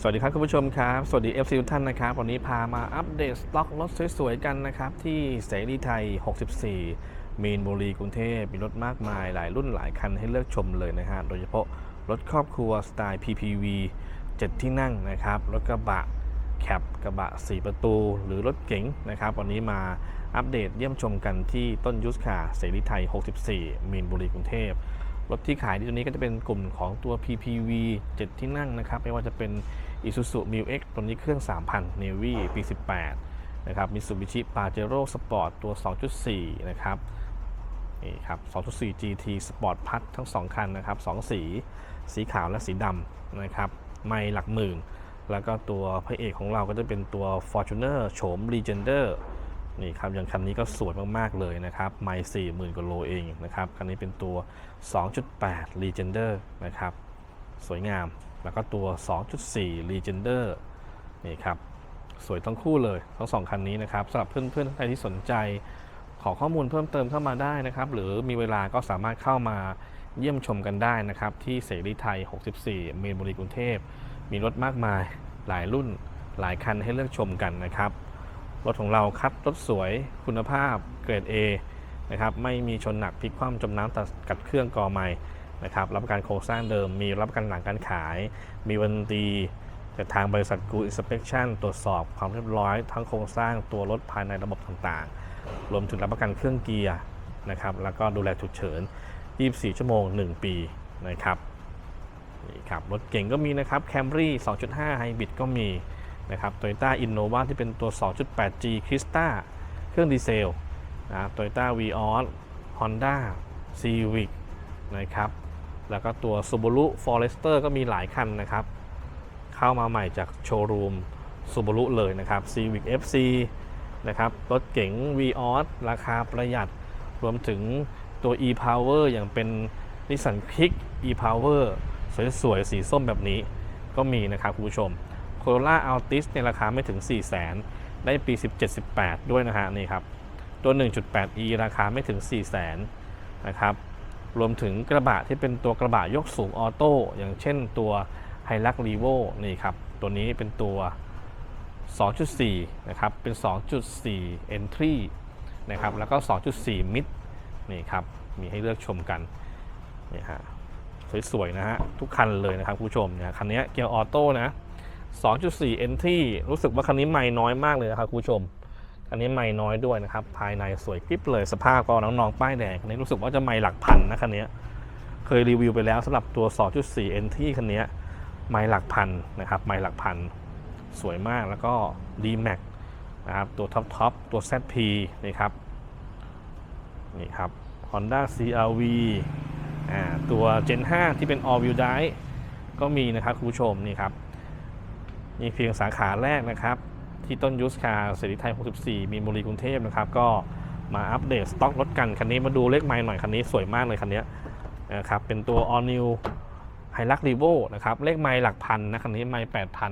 สวัสดีครับคุณผู้ชมครับ สวัสดี FC ทุกท่านนะครับ วันนี้พามาอัปเดตสต็อกรถสวยๆกันนะครับ ที่เสรีไทย 64 มีนบุรีกรุงเทพมีรถมากมายหลายรุ่นหลายคันให้เลือกชมเลยนะฮะโดยเฉพาะรถครอบครัวสไตล์ PPV 7 ที่นั่งนะครับ รถกระบะแคปกระบะ 4 ประตู หรือรถเก๋งนะครับ วันนี้มาอัปเดตเยี่ยมชมกันที่ต้นยุทธค่ะเสรีไทย 64 มีนบุรีกรุงเทพรถที่ขายที่ตัวนี้ก็จะเป็นกลุ่มของตัว PPV 7 ที่นั่งนะครับ ไม่ว่าจะเป็น Isuzu m i x ตัวนี้เครื่อง 3,000 Navy ปี 18 นะครับ Mitsubishi Pajero Sport ตัว 2.4 นะครับ นี่ครับ 2.4 GT Sport พัดทั้ง 2 คันนะครับ 2 สี สีขาวและสีดำนะครับ ไม่หลักหมื่น แล้วก็ตัวพระเอกของเราก็จะเป็นตัว Fortuner โฉม Legender นี่ครับอย่างคันนี้ก็สวยมาก ๆ เลยนะครับไม่สี่หมื่นกว่าโลเองนะครับ คันนี้เป็นตัว 2.8 Legender นะครับ สวยงาม แล้วก็ตัว 2.4 Legender นี่ครับสวยทั้งคู่เลยทั้งสองคันนี้นะครับสำหรับเพื่อนๆท่านใดที่สนใจขอข้อมูลเพิ่มเติมเข้ามาได้นะครับ หรือมีเวลาก็สามารถเข้ามาเยี่ยมชมกันได้นะครับ ที่เสรีไทย 64 เมนบุรีกรุงเทพ มีรถมากมายหลายรุ่นหลายคันให้เลือกชมกันนะครับ รถของเราคัดรถสวยคุณภาพเกรด A นะครับไม่มีชนหนักพลิกคว่ำจมน้ำตัดกัดเครื่องกอไม้ นะครับรับประกันโครงสร้างเดิม มีรับประกันหลังการขาย มีวันดีจากทางบริษัทกูอินสเป t ชันตรวจสอบความเรียบร้อย ทั้งโครงสร้างตัวรถภายในระบบต่างๆ รวมถึงรับประกันเครื่องเกียร์นะครับแล้วก็ดูแลฉุกเฉิน 24 ชั่วโมง 1 ปีนะครับนี่ครับรถเก่งก็มีนะครับ Camry 2.5 Hybrid ก็มีนะครับ Toyota Innova ที่เป็นตัว 2.8G Crista เครื่องดีเซลนะ Toyota Vios Honda Civic นะครับ แล้วก็ตัว Subaru Forester ก็มีหลายคันนะครับ เข้ามาใหม่จากโชว์รูม Subaru เลยนะครับ Civic FC นะครับรถเก๋ง Vios ราคาประหยัด รวมถึงตัว e-power อย่างเป็น Nissan Kick e-power สวยๆ สีส้มแบบนี้ก็มีนะครับคุณผู้ชม Corolla Altis ในราคาไม่ถึง 4 0 0 0 0ได้ปี 17-18 ด้วยนะฮะนี่ครับ ตัว 1.8e ราคาไม่ถึง 4 0 0 0 0 0นะครับ รวมถึงกระบะที่เป็นตัวกระบะยกสูงออโต้อย่างเช่นตัว h i l u x r e v o นี่ครับ ตัวนี้เป็นตัว 2.4 นะครับ เป็น 2.4 entry นะครับ แล้วก็ 2.4 mid นี่ครับ มีให้เลือกชมกัน นี่ฮะ สวย ๆ นะฮะ ทุกคันเลยนะครับคุณผู้ชมเนี่ยคันนี้เกียร์ออโต้นะ 2.4 entry รู้สึกว่าคันนี้ไม่น้อยมากเลยนะครับคุณผู้ชม คันนี้ไม่น้อยด้วยนะครับ ภายในสวยกริบเลยสภาพก็น้องๆ ป้ายแดงคันนี้รู้สึกว่าจะไม่หลักพันนะคันนี้เคยรีวิวไปแล้วสำหรับตัว 2.4 NT คันนี้ไม่หลักพันนะครับไม่หลักพัน สวยมากแล้วก็ D-Max นะครับตัวท็อปทอปตัว ZP นี่ครับนี่ครับ Honda CRV อ่าตัว Gen 5 ที่เป็น All Wheel Drive ก็มีนะครับคุณผู้ชมนี่ครับนี่เพียงสาขาแรกนะครับ ที่ต้นยูสคาเสรีไทย 64 มีนบุรีกรุงเทพนะครับ ก็มาอัปเดตสต็อกรถกันคันนี้มาดูเลขไมล์หน่อยคันนี้สวยมากเลยคันนี้นะครับเป็นตัว All New h i l u x r e v o นะครับเลขไมล์หลักพันนะคันนี้ไมล์8,000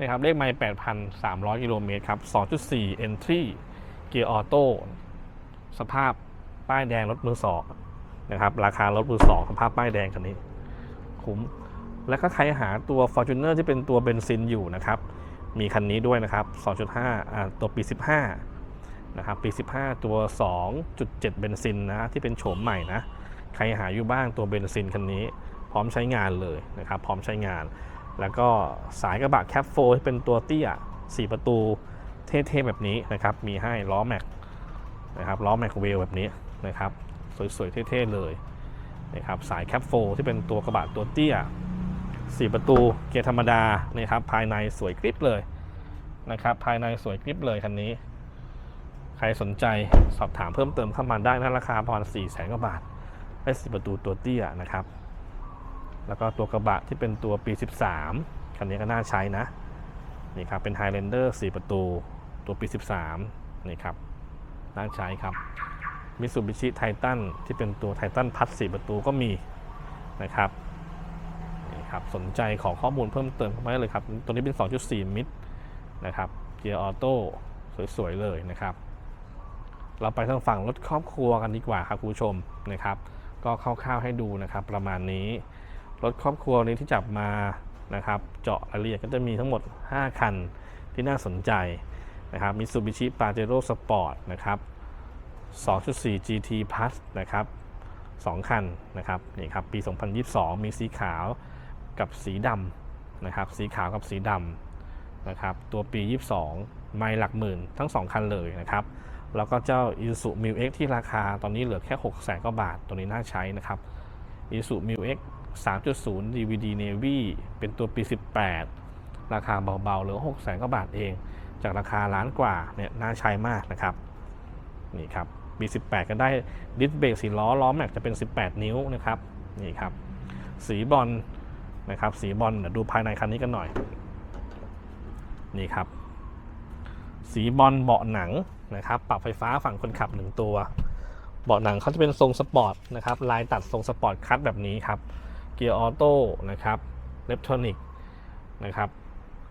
นะครับเลขไมล์8,300 กิโลเมตรครับ 2.4 Entry เกียร์ออโต้สภาพป้ายแดงรถมือสองนะครับราคารถมือสองสภาพป้ายแดงคันนี้คุ้มแล้วก็ใครหาตัว Fortuner ที่เป็นตัวเบนซินอยู่นะครับ มีคันนี้ด้วยนะครับ 2.5 ตัวปี 15 นะครับ ปี 15 ตัว 2.7 เบนซินนะ ที่เป็นโฉมใหม่นะ ใครหาอยู่บ้างตัวเบนซินคันนี้ พร้อมใช้งานเลยนะครับ พร้อมใช้งาน แล้วก็สายกระบะแคปโฟที่เป็นตัวเตี้ย 4 ประตูเท่ๆแบบนี้นะครับ มีให้ล้อแม็กนะครับ ล้อแม็กเวลแบบนี้นะครับ สวยๆ เท่ๆ เลยนะครับ สายแคปโฟที่เป็นตัวกระบะตัวเตี้ย 4 ประตูเกียร์ธรรมดานะครับ ภายในสวยกริบเลย นะครับ ภายในสวยกริบเลยคันนี้ ใครสนใจสอบถามเพิ่มเติมเข้ามาได้นะราคาประมาณ4 0 0 0 0 0กว่าบาทได้4ประตูตัวเตี้ยนะครับ แล้วก็ตัวกระบะที่เป็นตัวปี 13 คันนี้ก็น่าใช้นะ นี่ครับ เป็น Highlander 4 ประตูตัวปี 13 นี่ครับ น่าใช้ครับมิ t ซูบิชิไททันที่เป็นตัวไททันพัด4ประตูก็มีนะครับนี่ครับ สนใจขอข้อมูลเพิ่มเติมเข้ามาได้เลยครับ ตัวนี้เป็น 2.4 มิตร นะครับ เกียร์ออโต้สวยๆเลยนะครับ เราไปทางฝั่งรถครอบครัวกันดีกว่าครับคุณผู้ชมนะครับ ก็คร่าวๆให้ดูนะครับประมาณนี้ รถครอบครัวนี้ที่จับมานะครับ เจาะรายละเอียดก็จะมีทั้งหมด 5 คันที่น่าสนใจนะครับมิ t ูบิชิ p a เจโร่สปอร์ตนะครับ 2.4 GT Plus นะครับ 2 คันนะครับนี่ครับ ปี 2022 มีสีขาวกับสีดำนะครับ สีขาวกับสีดำ นะครับตัวปี 22 ไม่หลักหมื่นทั้ง 2 คันเลยนะครับแล้วก็เจ้า i s u m i x ที่ราคาตอนนี้เหลือแค่6 0 0 0 0กว่าบาท ตัวนี้น่าใช้นะครับ i s u m i x 3.0 DVD Navy เป็นตัวปี 18 ราคาเบาๆเหลือ6 0 0 0 0กว่าบาทเอง จากราคาล้านกว่าเนี่ยน่าใช้มากนะครับนี่ครับปี 18 ก็ได้ดิสเบรกสีล้อล้อแม็กจะเป็น 18 นิ้วนะครับนี่ครับสีบอลนะครับสีบอลเดี๋ยวดูภายในคันนี้กันหน่อย นี่ครับ สีบอลเบาะหนังนะครับ ปรับไฟฟ้าฝั่งคนขับหนึ่งตัว เบาะหนังเขาจะเป็นทรงสปอร์ตนะครับ ลายตัดทรงสปอร์ตคัตแบบนี้ครับ เกียร์ออโต้นะครับเลฟทรอนิกนะครับ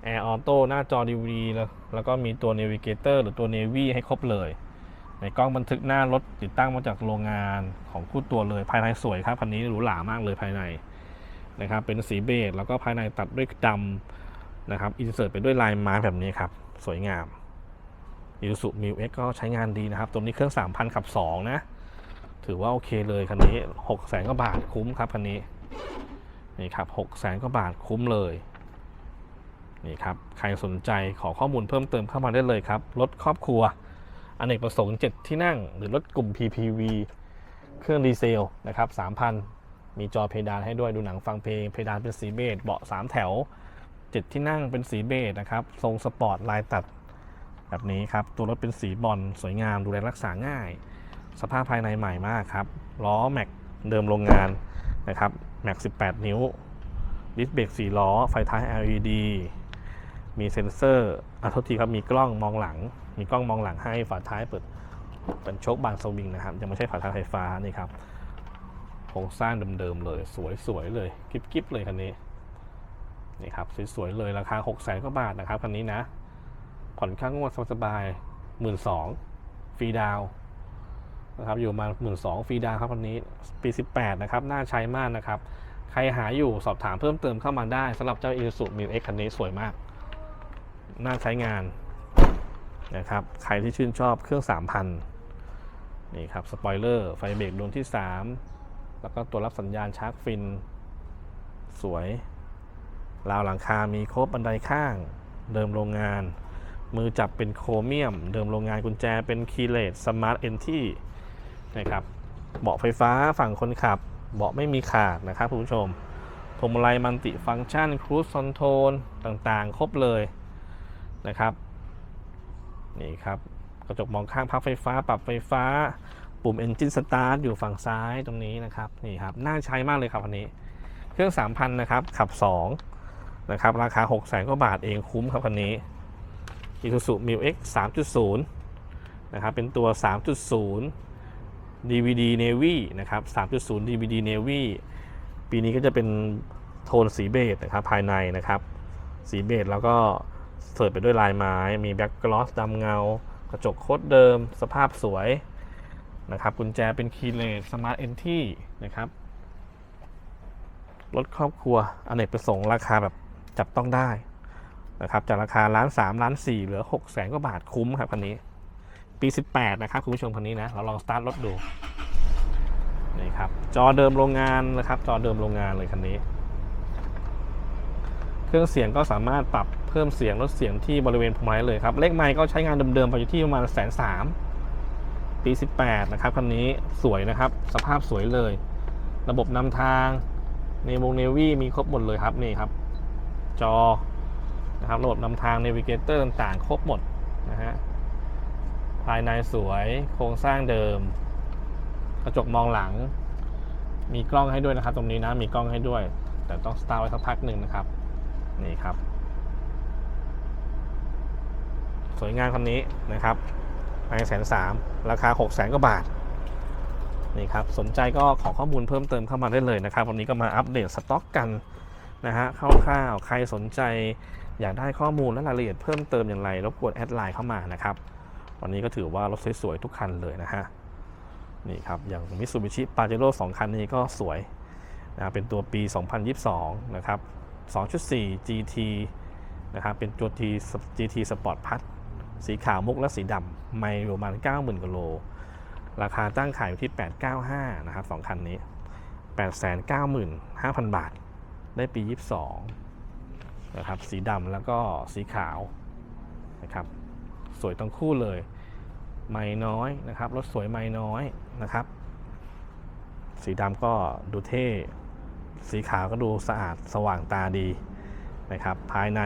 แอร์ออโต้หน้าจอ DVD แล้วแล้วก็มีตัว Navigator หรือตัว Navy ให้ครบเลย ในกล้องบันทึกหน้ารถติดตั้งมาจากโรงงานของคู่ตัวเลยภายในสวยครับคันนี้หรูหรามากเลยภายในนะครับเป็นสีเบจแล้วก็ภายในตัดด้วยดำ นะครับอินเสิร์ตไปด้วยลายไม้แบบนี้ครับ สวยงาม i s u m i x ก็ใช้งานดีนะครับ ตัวนี้เครื่อง 3,000 ขับ 2 นะ ถือว่าโอเคเลยคันนี้6 0 0 0 0 0กว่าบาทคุ้มครับคันนี้ นี่ครับ6 0 0 0 0 0กว่าบาทคุ้มเลย นี่ครับ ใครสนใจขอข้อมูลเพิ่มเติมเข้ามาได้เลยครับ รถครอบครัว อเนกประสงค์ 7 ที่นั่ง หรือรถกลุ่ม PPV เครื่องดีเซลนะครับ 3,000 มีจอเพดานให้ด้วย ดูหนังฟังเพลง เพดานเป็นสีเบจเบาะ 3 แถว 7 ที่นั่งเป็นสีเบจนะครับทรงสปอร์ตลายตัดแบบนี้ครับ ตัวรถเป็นสีบอลสวยงามดูแลรักษาง่าย สภาพภายในใหม่มากครับ ล้อแม็กเดิมโรงงานนะครับแม็ก 18 นิ้วดิสเบรก4ล้อ ไฟท้าย LED มีเซ็นเซอร์อะโทษทีครับ มีกล้องมองหลัง มีกล้องมองหลังให้ฝาท้ายเปิด เป็นโชคบานสวิงนะครับ ยังไม่ใช่ฝาท้ายไฟฟ้านี่ครับโครงสร้างเดิมๆเลย สวยๆเลย กิ๊บๆเลยคันนี้ นี่ครับสวยๆเลยราคา6 0 0 0 0 0กว่าบาทนะครับคันนี้นะ ผ่อนค่างวดสบายๆหมื่นสองฟรีดาวนะครับอยู่มาหมื่นสองฟรีดาวครับคันนี้ปี 18 นะครับ น่าใช้มากนะครับ ใครหาอยู่สอบถามเพิ่มเติมเข้ามาได้สำหรับเจ้า Isuzu m i x คันนี้สวยมาก น่าใช้งานนะครับ ใครที่ชื่นชอบเครื่อง 3,000 นี่ครับสปอยเลอร์ไฟเบรกดวงที่ 3 แล้วก็ตัวรับสัญญาณชาร์จฟินสวย ราวหลังคา มีครบบันไดข้าง เดิมโรงงาน มือจับเป็นโครเมียม เดิมโรงงานกุญแจเป็นคีเลสสมาร์ทเอนที่นะครับเบาะไฟฟ้าฝั่งคนขับ เบาะไม่มีขาดนะครับคุณผู้ชมพวงมาลัยมัลติฟังก์ชันครู e คอนโทรลต่างๆ ครบเลยนะครับนี่ครับกระจกมองข้างพับไฟฟ้า ปรับไฟฟ้า ปุ่ม Engine Start อยู่ฝั่งซ้ายตรงนี้นะครับนี่ครับน่าใช้มากเลยครับอันนี้ เครื่อง 3,000 นะครับ ขับ 2 นะครับ ราคา 6 0 0 0 0 0กว่าบาทเองคุ้มครับคันนี้ Isuzu m i x 3.0 นะครับ เป็นตัว 3.0 DVD Navy นะครับ 3.0 DVD Navy ปีนี้ก็จะเป็นโทนสีเบจนะครับ ภายในนะครับ สีเบจแล้วก็เสิร์ฟไปด้วยลายไม้ มีแบ็กกลอสดำเงา กระจกโคตรเดิม สภาพสวยนะครับกุญแจเป็นคีย์เลสสมาร์ทเอนที่นะครับรถครอบครัวอเนกประสงค์ราคาแบบ จับต้องได้นะครับจากราคาล้านสามล้านสี่เหลือ6 0แสนกว่าบาทคุ้มครับคันนี้ ปี 18 นะครับคุณผู้ชมคันนี้นะ เราลองสตาร์ทรถดูนี่ครับจอเดิมโรงงานนะครับ จอเดิมโรงงานเลยคันนี้ เครื่องเสียงก็สามารถปรับเพิ่มเสียงลดเสียงที่บริเวณพวงมาลัยเลยครับ เลขไมค์ก็ใช้งานเดิมๆไปอยู่ที่ประมาณแสนสามปี 18 นะครับคันนี้สวยนะครับ สภาพสวยเลย ระบบนำทางเนวงเนวี่มีครบหมดเลยครับนี่ครับ จอนะครับระบบนำทางเนวิเกเตอร์ต่างๆ ครบหมดนะฮะภายในสวยโครงสร้างเดิม กระจกมองหลัง มีกล้องให้ด้วยนะครับ ตรงนี้นะมีกล้องให้ด้วย แต่ต้องสตาร์ทไว้สักพักหนึ่งนะครับ นี่ครับ สวยงามคันนี้นะครับภายแสนสามราคา6กแสนกว่าบาทนี่ครับสนใจก็ขอข้อมูลเพิ่มเติมเข้ามาได้เลยนะครับ วันนี้ก็มาอัปเดตสต็อกกัน นะฮะคร่าวๆใครสนใจอยากได้ข้อมูลและรายละเอียดเพิ่มเติมอย่างไรรบกวนแอดไลน์เข้ามานะครับ วันนี้ก็ถือว่ารถสวยๆทุกคันเลยนะฮะนี่ครับ อย่างมิ t ซูบิชิปาเจโร่2คันนี้ก็สวยนะเป็นตัวปี 2022 นะครับ 2.4 GT นะครับ เป็นตัว T GT Sport Plus สีขาวมุกและสีดำไม่ประมาณ 90,000กิโล ราคาตั้งขายอยู่ที่ 895 นะครับสองคันนี้ 895,000 บาท ได้ปี 22 นะครับ สีดำแล้วก็สีขาวนะครับ สวยทั้งคู่เลย ไม่น้อยนะครับ รถสวยไม่น้อยนะครับ สีดำก็ดูเท่ สีขาวก็ดูสะอาดสว่างตาดีนะครับ ภายใน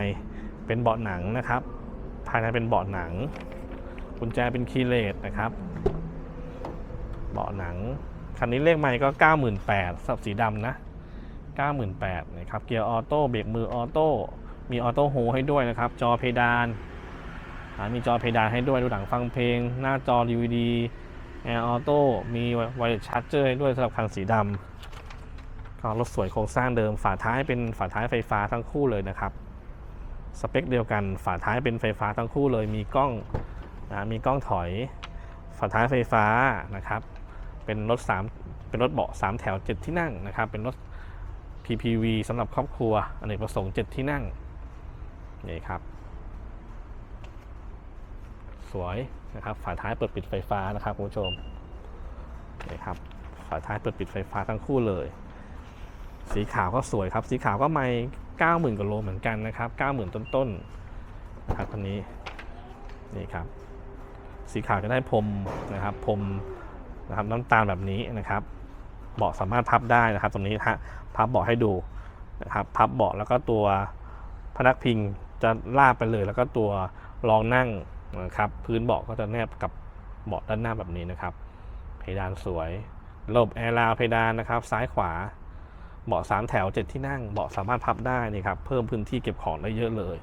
เป็นเบาะหนังนะครับ ภายในเป็นเบาะหนัง กุญแจเป็นคีย์เลสนะครับ เบาะหนัง คันนี้เลขใหม่ก็ 98สับสีดำนะ 98,000นะครับ เกียร์ออโต้ เบรกมือออโต้ มีออโต้โฮให้ด้วยนะครับ จอเพดาน มีจอเพดานให้ด้วย ดูหนังฟังเพลง หน้าจอ DVD แอร์ออโต้ มีไวเลสชาร์จเจอร์ให้ด้วยสำหรับคันสีดำก็รถสวยโครงสร้างเดิม ฝาท้ายเป็นฝาท้ายไฟฟ้าทั้งคู่เลยนะครับ สเปคเดียวกัน ฝาท้ายเป็นไฟฟ้าทั้งคู่เลย มีกล้องนะมีกล้องถอย ฝาท้ายไฟฟ้านะครับ เป็นรถ3เป็นรถเบาะ3แถว 7 ที่นั่งนะครับ เป็นรถ PPV สำหรับครอบครัวอเนกประสงค์ 7 ที่นั่ง นี่ครับ สวยนะครับ ฝาท้ายเปิดปิดไฟฟ้านะครับคุณผู้ชม นี่ครับ ฝาท้ายเปิดปิดไฟฟ้าทั้งคู่เลย สีขาวก็สวยครับ สีขาวก็ไม่90,000กว่าโลเหมือนกันนะครับ 90,000 ต้นๆนะครับคันนี้ นี่ครับ สีขาวจะได้พรมนะครับ พรมนะครับน้ำตาลแบบนี้นะครับ เบาะสามารถพับได้นะครับ ตรงนี้ฮะพับเบาะให้ดูนะครับพับเบาะแล้วก็ตัวพนักพิงจะลาบไปเลย แล้วก็ตัวรองนั่งนะครับพื้นเบาะก็จะแนบกับเบาะด้านหน้าแบบนี้นะครับ เพดานสวยระบบแอร์ราวเพดานนะครับ ซ้ายขวาเบาะสามแถวเจ็ดที่นั่งเบาะสามารถพับได้นี่ครับเพิ่มพื้นที่เก็บของได้เยอะเลย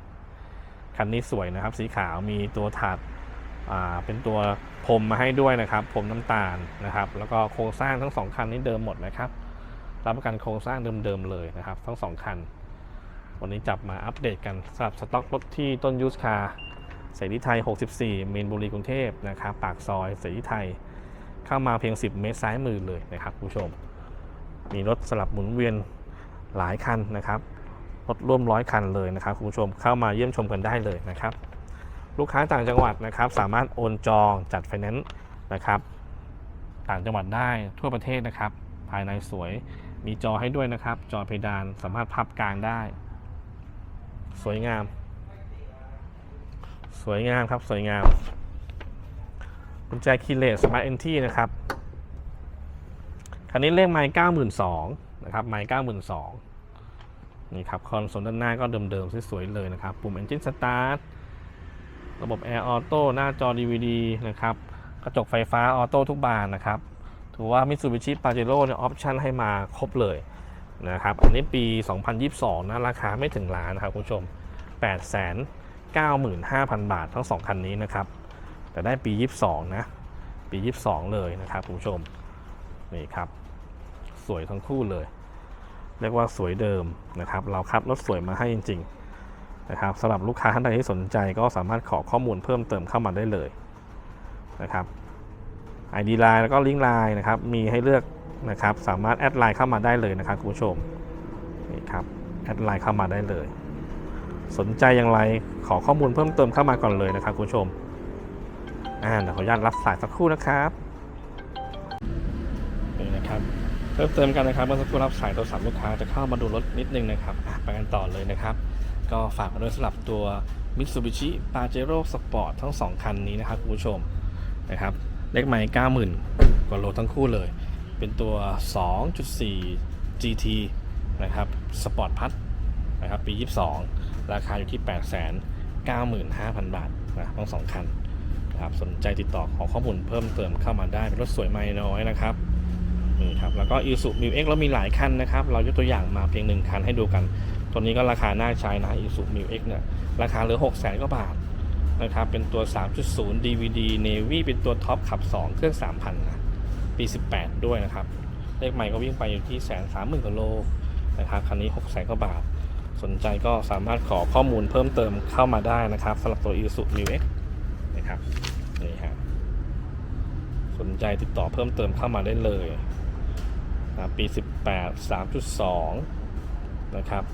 คันนี้สวยนะครับ สีขาวมีตัวถาด เป็นตัวพรมมาให้ด้วยนะครับพรมน้ำตาลนะครับ แล้วก็โครงสร้างทั้งสองคันนี้เดิมหมดนะครับ รับประกันโครงสร้างเดิมๆเลยนะครับ ทั้งสองคัน วันนี้จับมาอัปเดตกันสำหรับสต็อกรถที่ต้นยูสคาเสรีไทย 64เมนบุรีกรุงเทพนะครับปากซอยเสรีไทย เข้ามาเพียง 10 เมตรซ้ายมือเลยนะครับคุณผู้ชม มีรถสลับหมุนเวียนหลายคันนะครับรถร่วมร้อยคันเลยนะครับคุณผู้ชมเข้ามาเยี่ยมชมกันได้เลยนะครับ ลูกค้าต่างจังหวัดนะครับ สามารถโอนจองจัดไฟแนนซ์นะครับ ต่างจังหวัดได้ทั่วประเทศนะครับ ภายในสวยมีจอให้ด้วยนะครับ จอเพดานสามารถพับกลางได้ สวยงาม สวยงามครับ สวยงามกุญแจคีเลสสมาร์ทเอนทีนะครับคันนี้เลขไมล์เก้าหมื่นสองนะครับไมล์เก้าหมื่นสองนี่ครับคอนโซลด้านหน้าก็เดิมๆสวยๆเลยนะครับ ปุ่ม Engine Start ระบบ Air Auto หน้าจอ DVD นะครับกระจกไฟฟ้าออโต้ทุกบานนะครับ ถือว่า Mitsubishi Pajero เนี่ยออปชั่นให้มาครบเลยนะครับ อันนี้ปี 2022 นะ ราคาไม่ถึงล้านนะครับคุณผู้ชม 895,000 บาททั้ง 2 คันนี้นะครับ แต่ได้ปี 22 นะ ปี 22 เลยนะครับคุณผู้ชม นี่ครับ สวยทั้งคู่เลย เรียกว่าสวยเดิมนะครับ เราคัดรถสวยมาให้จริง ๆ นะครับสำหรับลูกค้าท่านใดที่สนใจก็สามารถขอข้อมูลเพิ่มเติมเข้ามาได้เลยนะครับ ID Line แล้วก็ลิงก์ไลน์นะครับมีให้เลือกนะครับสามารถแอดไลน์เข้ามาได้เลยนะครับคุณผู้ชมนี่ครับแอดไลน์เข้ามาได้เลย สนใจอย่างไรขอข้อมูลเพิ่มเติมเข้ามาก่อนเลยนะครับคุณผู้ชมอ่าเดี๋ยวขออนุญาตรับสายสักครู่นะครับนี่นะครับเพิ่มเติมกันนะครับเมื่อสักครู่รับสายโทรศัพท์ลูกค้าจะเข้ามาดูรถนิดนึงนะครับไปกันต่อเลยนะครับ ก็ฝากมาด้วยสำหรับตัว Mitsubishi Pajero Sport ทั้ง 2 คันนี้นะครับคุณผู้ชมนะครับเลขไมล์90,000 กว่าโลทั้งคู่เลย เป็นตัว 2.4 GT นะครับ Sport Plus นะครับปี 22 ราคาอยู่ที่ 895,000 บาทนะทั้งสองคันนะครับสนใจติดต่อขอข้อมูลเพิ่มเติมเข้ามาได้เป็นรถสวยไม่น้อยนะครับนี่ครับแล้วก็ i s u m i x เรามีหลายคันนะครับ เรายกตัวอย่างมาเพียงหนึ่งคันให้ดูกัน ตัวนี้ก็ราคาน่าใช้นะ i s u m i x เนี่ยราคาเหลือ 6 0 0 0 0กว่าบาทนะครับเป็นตัว 3.0 DVD Navy เป็นตัวท็อปขับ 2 เครื่อง 3,000นะปี 18 ด้วยนะครับ เลขใหม่ก็วิ่งไปอยู่ที่แสนสามหมื่นกว่าโลนะครับคันนี้ 6 0 0 0 0กว่าบาท สนใจก็สามารถขอข้อมูลเพิ่มเติมเข้ามาได้นะครับสำหรับตัว i s u m i x นะครับนี่ฮะสนใจติดต่อเพิ่มเติมเข้ามาได้เลยนะปี 18 3.2 นะครับ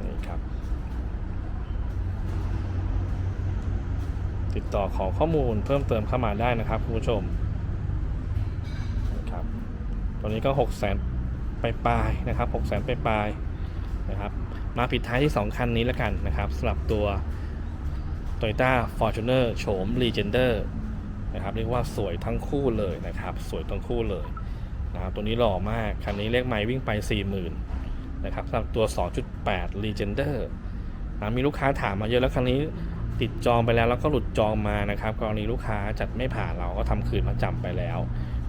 นี่ครับ ติดต่อขอข้อมูลเพิ่มเติมเข้ามาได้นะครับคุณผู้ชมนะครับตัวนี้ก็6 0 0 0 0 0ปลายๆนะครับ6 0 0 0 0 0ปลายๆนะครับ มาปิดท้ายที่ 2 คันนี้แล้วกันนะครับสำหรับตัว Toyota Fortuner โฉม Legender นะครับเรียกว่าสวยทั้งคู่เลยนะครับ สวยทั้งคู่เลยนะครับตัวนี้หล่อมาก คันนี้เลขไมล์วิ่งไป 40,000 นะครับสำหรับตัว 2.8 Legender นะมีลูกค้าถามมาเยอะแล้วคันนี้ติดจองไปแล้วแล้วก็หลุดจองมานะครับกรณีลูกค้าจัดไม่ผ่านเราก็ทำคืนมาจำไปแล้ว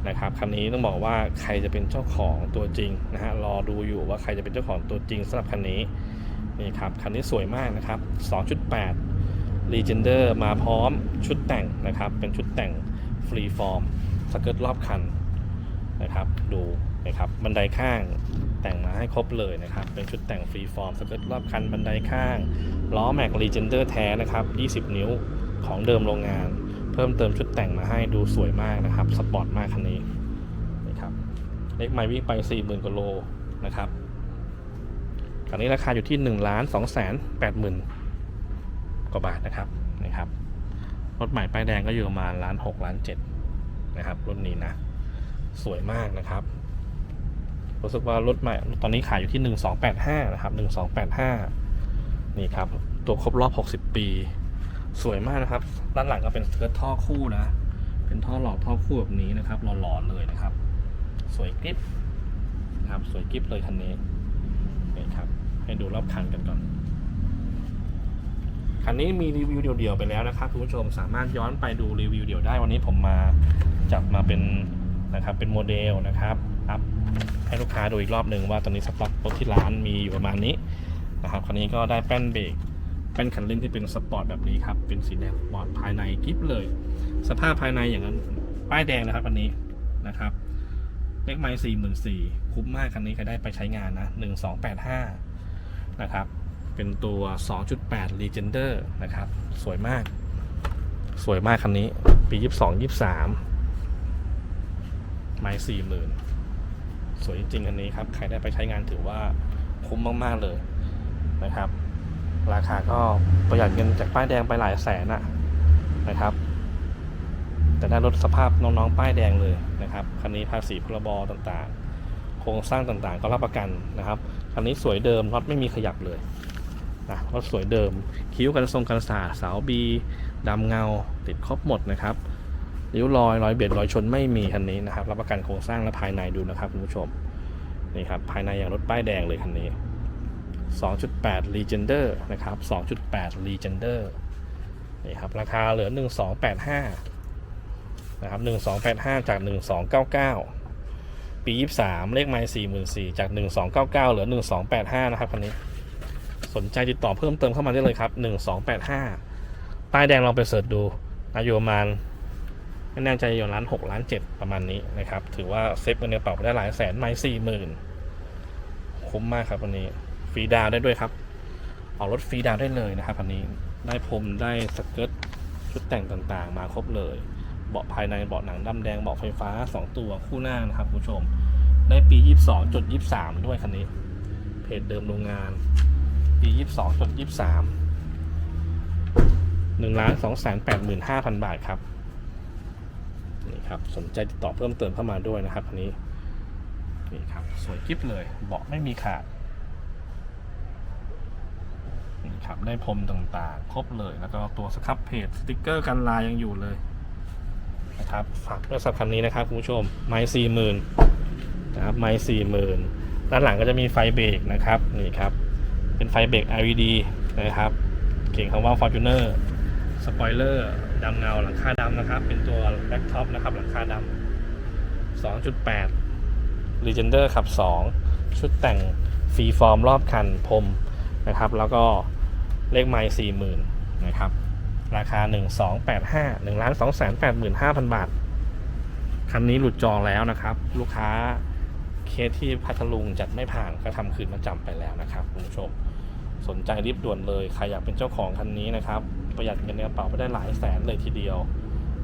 นะครับคันนี้ต้องบอกว่าใครจะเป็นเจ้าของตัวจริงนะฮะรอดูอยู่ว่าใครจะเป็นเจ้าของตัวจริงสำหรับคันนี้นี่ครับคันนี้สวยมากนะครับ 2.8 Legender มาพร้อมชุดแต่งนะครับเป็นชุดแต่งฟรีฟอร์มสเกิร์ตรอบคันนะครับดูนะครับบันไดข้าง แต่งมาให้ครบเลยนะครับ เป็นชุดแต่งฟรีฟอร์มสเกิร์ตรอบคันบันไดข้าง ล้อแม็ก Legender แท้นะครับ 20 นิ้วของเดิมโรงงาน เพิ่มเติมชุดแต่งมาให้ดูสวยมากนะครับ สปอร์ตมากคันนี้นะครับเล็กไมล์วิ่งไป 40,000กว่าโลนะครับคันนี้ราคาอยู่ที่1ล้าน2แสน8หมื่นกว่าบาทนะครับนะครับรถใหม่ป้ายแดงก็อยู่ประมาณล้านหกล้านเจ็ดนะครับรุ่นนี้นะ สวยมากนะครับ รู้สึกว่ารถใหม่ตอนนี้ขายอยู่ที่หนึ่งสองแปดห้านะครับหนึ่งสองแปดห้านี่ครับ ตัวครบรอบหกสิบปี สวยมากนะครับ ด้านหลังก็เป็นสเกิร์ตท่อคู่นะ เป็นท่อหลอดท่อคู่แบบนี้นะครับหล่อๆเลยนะครับ สวยกริบนะครับสวยกริบเลยคันนี้นี่ครับ ให้ดูรอบคันกันก่อนคันนี้มีรีวิวเดี่ยวๆไปแล้วนะครับคุณผู้ชมสามารถย้อนไปดูรีวิวเดี่ยวได้วันนี้ผมมาจับมาเป็นนะครับเป็นโมเดลนะครับ ให้ลูกค้าดูอีกรอบหนึ่งว่าตอนนี้สต็อกรถที่ร้านมีอยู่ประมาณนี้นะครับคันนี้ก็ได้แป้นเบรกแป้นคันเร่งที่เป็นสปอร์ตแบบนี้ครับเป็นสีแดงบอร์ดภายในกิฟเลย สภาพภายในอย่างนั้นป้ายแดงนะครับอันนี้นะครับเลขไมล์สี่หมื่นสี่คุ้มมากคันนี้ใครได้ไปใช้งานนะหนึ่งสองแปดห้านะครับเป็นตัว 2.8 Legender นะครับ สวยมาก สวยมากคันนี้ ปี 22 23 ไม่สี่หมื่น สวยจริงๆคันนี้ครับ ใครได้ไปใช้งานถือว่าคุ้มมาก ๆ เลยนะครับ ราคาก็ประหยัดเงินจากป้ายแดงไปหลายแสนอะนะครับ แต่ได้รถสภาพน้องๆป้ายแดงเลยนะครับ คันนี้ภาษีพรบต่างๆ โครงสร้างต่างๆ ก็รับประกันนะครับ คันนี้สวยเดิมน็อตไม่มีขยับเลยนะรถสวยเดิม คิ้วกันทรงกันศาสเสาบีดำเงาติดครบหมดนะครับ ริ้วรอยรอยเบียดรอยชนไม่มีคันนี้นะครับรับประกันโครงสร้างและภายในดูนะครับคุณผู้ชมนี่ครับภายในอย่างรถป้ายแดงเลยคันนี้ 2.8 Legender นะครับ 2.8 Legender นี่ครับราคาเหลือ 1285นะครับ1285 จาก 1299 ปี 23 เลขไมล์44,000จาก 1299 เหลือ 1285 นะครับคันนี้ สนใจติดต่อเพิ่มเติมเข้ามาได้เลยครับ 1285 ป้ายแดงลองไปเสิร์ชดูอายุประมาณ ไม่แน่ใจอยู่ล้านหกล้านเจ็ดประมาณนี้นะครับ ถือว่าเซฟเงินกระเป๋าไปได้หลายแสนไม่สี่หมื่นคุ้มมากครับวันนี้ฟรีดาวได้ด้วยครับ ออกรถฟรีดาวได้เลยนะครับวันนี้ได้พรมได้สเกิร์ตชุดแต่งต่างๆ มาครบเลย เบาะภายในเบาะหนังดำแดงเบาะไฟฟ้า 2 ตัวคู่หน้านะครับคุณผู้ชม ได้ปี 22.23 ด้วยคันนี้ เพจเดิมโรงงาน ปียี่สิบสองจดยี่สิบสามหนึ่งล้านสองแสนแปดหมื่นห้าพันบาทครับ ครับสนใจติดต่อเพิ่มเติมเข้ามาด้วยนะครับอันนี้นี่ครับสวยกิ๊บเลยเบาะไม่มีขาดนี่ครับได้พรมต่างๆ ครบเลยแล้วก็ตัวสครับเพจสติกเกอร์กันลายยังอยู่เลยนะครับฝากด้วยสับคันนี้นะครับคุณผู้ชมไม้สี่หมื่นนะครับไม้สี่หมื่นด้านหลังก็จะมีไฟเบรกนะครับนี่ครับเป็นไฟเบรก LED นะครับ เขียนคำว่า Fortuner สปอยเลอร์ ดำเงาหลังคาดำนะครับ เป็นตัวแบ็กท็อปนะครับ หลังคาดำ2.8 Legender ขับ 2 ชุดแต่งฟรีฟอร์มรอบคันพรมนะครับ แล้วก็เลขไมล์40,000 นะครับ ราคา 1285 1ล้าน2 8 5 0 0 0 บาท คันนี้หลุดจองแล้วนะครับ ลูกค้าเคสที่พัทลุงจัดไม่ผ่านก็ทำคืนมาจำไปแล้วนะครับคุณผู้ชม สนใจรีบด่วนเลย ใครอยากเป็นเจ้าของคันนี้นะครับ ประหยัดเงินในกระเป๋าไปได้หลายแสนเลยทีเดียว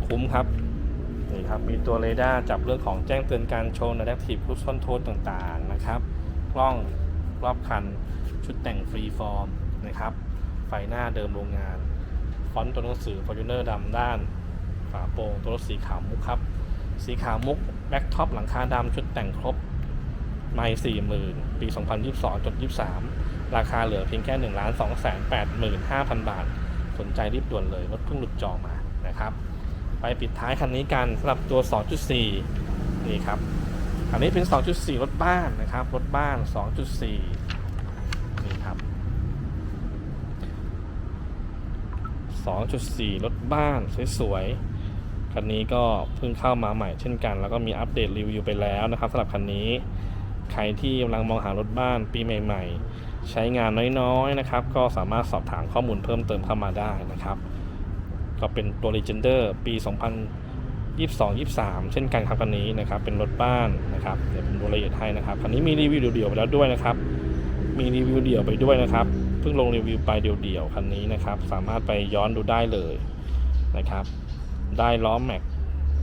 คุ้มครับนี่ครับมีตัวเรดาร์จับเรื่องของแจ้งเตือนการชน Adaptive Cruise Control ต่างๆนะครับกล้องรอบคันชุดแต่งฟรีฟอร์มนะครับไฟหน้าเดิมโรงงาน ฟอนต์ตัวหนังสือ Fortuner ดำด้าน ฝาโปร่งตัวรถสีขาวมุกครับ สีขาวมุกแบ็คท็อปหลังคาดำชุดแต่งครบไม่สี่หมื่นปี 2022จด23 ราคาเหลือเพียงแค่1 2 8 5 0 0 0 บาท สนใจรีบด่วนเลยรถเพิ่งหลุดจองมานะครับ ไปปิดท้ายคันนี้กันสำหรับตัว 2.4 นี่ครับคันนี้เป็น 2.4 รถบ้านนะครับ รถบ้าน 2.4 นี่ครับ 2.4 รถบ้านสวยๆ คันนี้ก็เพิ่งเข้ามาใหม่เช่นกัน แล้วก็มีอัปเดตรีวิวไปแล้วนะครับสำหรับคันนี้ ใครที่กำลังมองหารถบ้านปีใหม่ ๆ ใช้งานน้อยๆนะครับ ก็สามารถสอบถามข้อมูลเพิ่มเติมเข้ามาได้นะครับ ก็เป็นตัว Legender ปี 2022-23 เช่นกันครับคันนี้นะครับ เป็นรถบ้านนะครับเดี๋ยวผมดูรายละเอียดให้นะครับคันนี้มีรีวิวเดี่ยวๆไปแล้วด้วยนะครับ มีรีวิวเดี่ยวไปด้วยนะครับเพิ่งลงรีวิวไปเดี่ยวๆคันนี้นะครับ สามารถไปย้อนดูได้เลยนะครับ ได้ล้อแม็ก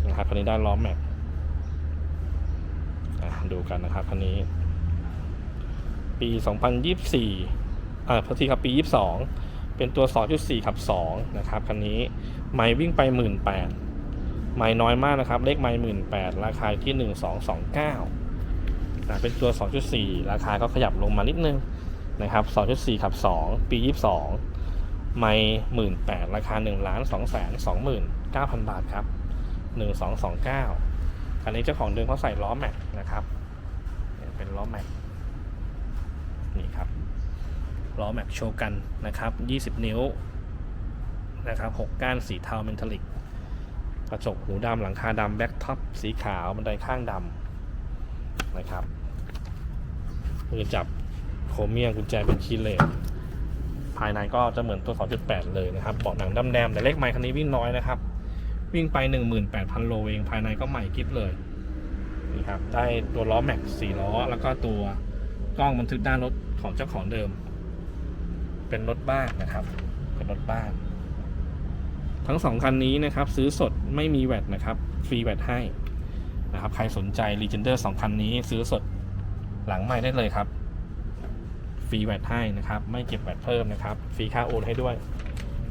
นะครับคันนี้ได้ล้อแม็กดูกันนะครับคันนี้ ปี 2024อ่าพอทีครับปี 22 เป็นตัว 2.4 ขับ 2 นะครับ คันนี้ไม่วิ่งไป 18,000ไม่น้อยมากนะครับ เลขไม่18,000 ราคาที่ 1229นะเป็นตัว 2.4 ราคาก็ขยับลงมานิดนึงนะครับ 2.4 ขับ 2 ปี 22 ไม่18,000 ราคา1ล้าน2แสน29,000 บาทครับ 1229คันนี้เจ้าของเดิมเขาใส่ล้อแม็กนะครับ เป็นล้อแม็ก นี่ครับล้อแม็กโชกันนะครับ 20 นิ้วนะครับ6ก้านสีเทาเมนทัลลิกกระจกหูดำหลังคาดำแบ็คท็อปสีขาวบันไดข้างดำนะครับมือจับโครเมียมกุญแจเป็นคีเลสภายในก็จะเหมือนตัว 2.8 เลยนะครับเบาะหนังดำแดงแต่เลขไมค์คันนี้วิ่งน้อยนะครับ วิ่งไป 18,000 โลเองภายในก็ใหม่กิ๊บเลยนี่ครับได้ตัวล้อแม็ก4ล้อแล้วก็ตัว กล้องบันทึกด้านรถของเจ้าของเดิม เป็นรถบ้านนะครับเป็นรถบ้าน ทั้งสองคันนี้นะครับ ซื้อสดไม่มีแวตนะครับ ฟรีแวตให้นะครับ ใครสนใจ Legender สองคันนี้ซื้อสดหลังใหม่ได้เลยครับฟรีแวตให้นะครับ ไม่เก็บแวตเพิ่มนะครับฟรีค่าโอนให้ด้วย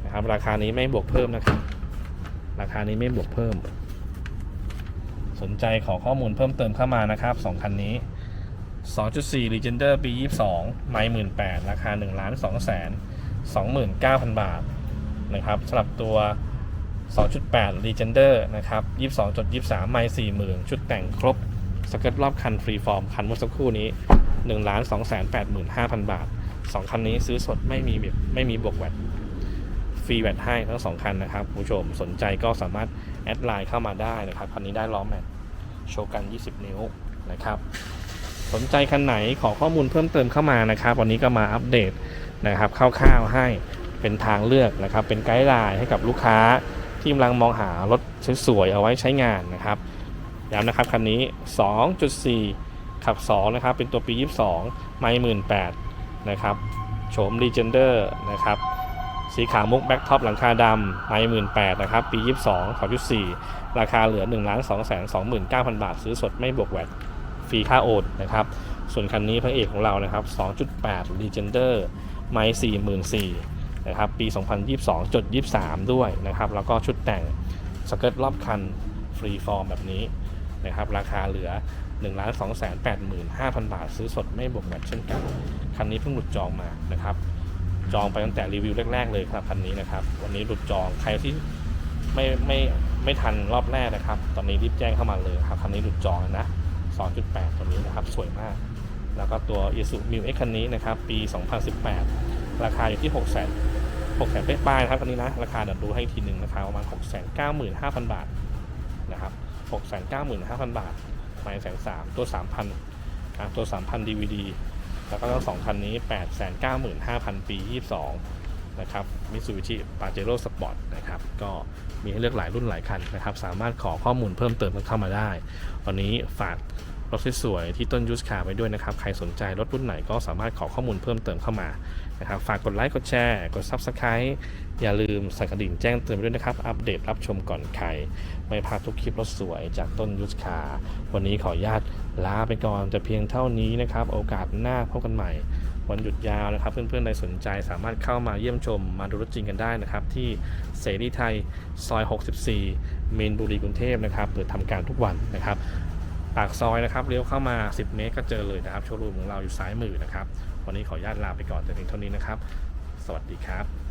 นะครับ ราคานี้ไม่บวกเพิ่มนะครับ ราคานี้ไม่บวกเพิ่ม สนใจขอข้อมูลเพิ่มเติมเข้ามานะครับสองคันนี้ 2.4 Legender ปี22 ไม่18,000ราคา1ล้าน2แสน29,000 บาทนะครับสำหรับตัว 2.8 Legender นะครับ22.23 ไม่40,000 ชุดแต่งครบสเกิร์ตรอบคันฟรีฟอร์มคันเมื่อสักครู่นี้1ล้าน2แสน85,000 บาท 2 คันนี้ซื้อสดไม่มีแบบไม่มีบวกแวตฟรีแวตให้ทั้งสองคันนะครับคุณผู้ชมสนใจก็สามารถแอดไลน์เข้ามาได้นะครับ คันนี้ได้ล้อแม็กโชว์กัน 20 นิ้วนะครับ สนใจคันไหนขอข้อมูลเพิ่มเติมเข้ามานะครับ วันนี้ก็มาอัปเดตนะครับคร่าวๆให้เป็นทางเลือกนะครับ เป็นไกด์ไลน์ให้กับลูกค้าที่กำลังมองหารถสวยๆเอาไว้ใช้งานนะครับย้ำนะครับคันนี้ 2.4 ขับ 2 นะครับ เป็นตัวปี 22 ไม่18,000นะครับโฉม Legender นะครับสีขาวมุกแบ็คท็อปหลังคาดำไม่หมื่นแปดนะครับ ปี 22 2.4 ราคาเหลือ 1 2 2 9 0 0 0 บาท ซื้อสดไม่บวกแวต ฟรีค่าโอนนะครับ ส่วนคันนี้พระเอกของเรานะครับ 2.8 Legender ไม่44,000นะครับ ปี 2022 จด 23 ด้วยนะครับ แล้วก็ชุดแต่งสเกิร์ตรอบคันฟรีฟอร์มแบบนี้นะครับ ราคาเหลือ 1 2 8 5 0 0 0 บาท ซื้อสดไม่บวกแวตเช่นกัน คันนี้เพิ่งหลุดจองมานะครับ จองไปตั้งแต่รีวิวแรก ๆ เลยครับคันนี้นะครับ วันนี้หลุดจอง ใครที่ไม่ไม่ไม่ทันรอบแรกนะครับ ตอนนี้รีบแจ้งเข้ามาเลยครับคันนี้หลุดจองนะ 2.8 ตัวนี้นะครับ สวยมาก แล้วก็ตัว i s u m i u x คันนี้นะครับ ปี 2018 ราคาอยู่ที่ 6 0 0 0 0 6แสนป้ายนะครับคันนี้นะ ราคาเดี๋ยวดูให้ทีหนึ่งราคาประมาณ 6 9 5 0 0 0 บาทนะครับ6 9 5 0 0 0 บาทไม่แสนสามตัว 3,000อะตัว 3,000 DVD แล้วก็ทั้งสองคันนี้ 895,000 ปี 22 นะครับ มิตซูบิชิปาเจโร่สปอร์ตนะครับก็มีให้เลือกหลายรุ่นหลายคันนะครับ สามารถขอข้อมูลเพิ่มเติมกันเข้ามาได้ วันนี้ฝากรถสวยๆที่ต้นยูสคาไปด้วยนะครับ ใครสนใจรถรุ่นไหนก็สามารถขอข้อมูลเพิ่มเติมเข้ามานะครับ ฝากกดไลค์ กดแชร์ กด Subscribe อย่าลืมสั่นกระดิ่งแจ้งเตือนไปด้วยนะครับ อัปเดตรับชมก่อนใคร ไม่พลาดทุกคลิปรถสวยจากต้นยูสคาวันนี้ขออนุญาตลาไปก่อนแต่เพียงเท่านี้นะครับ โอกาสหน้าพบกันใหม่ วันหยุดยาวนะครับ เพื่อนๆใดสนใจสามารถเข้ามาเยี่ยมชมมาดูรถจริงกันได้นะครับ ที่เสรีไทยซอย 64 เมีนบุรีกรุงเทพนะครับเปิดทำการทุกวันนะครับปากซอยนะครับเลี้ยวเข้ามา 10 เมตรก็เจอเลยนะครับโชว์รูมของเราอยู่ซ้ายมือนะครับ วันนี้ขออนุญาตลาไปก่อนแต่เพียงเท่านี้นะครับ สวัสดีครับ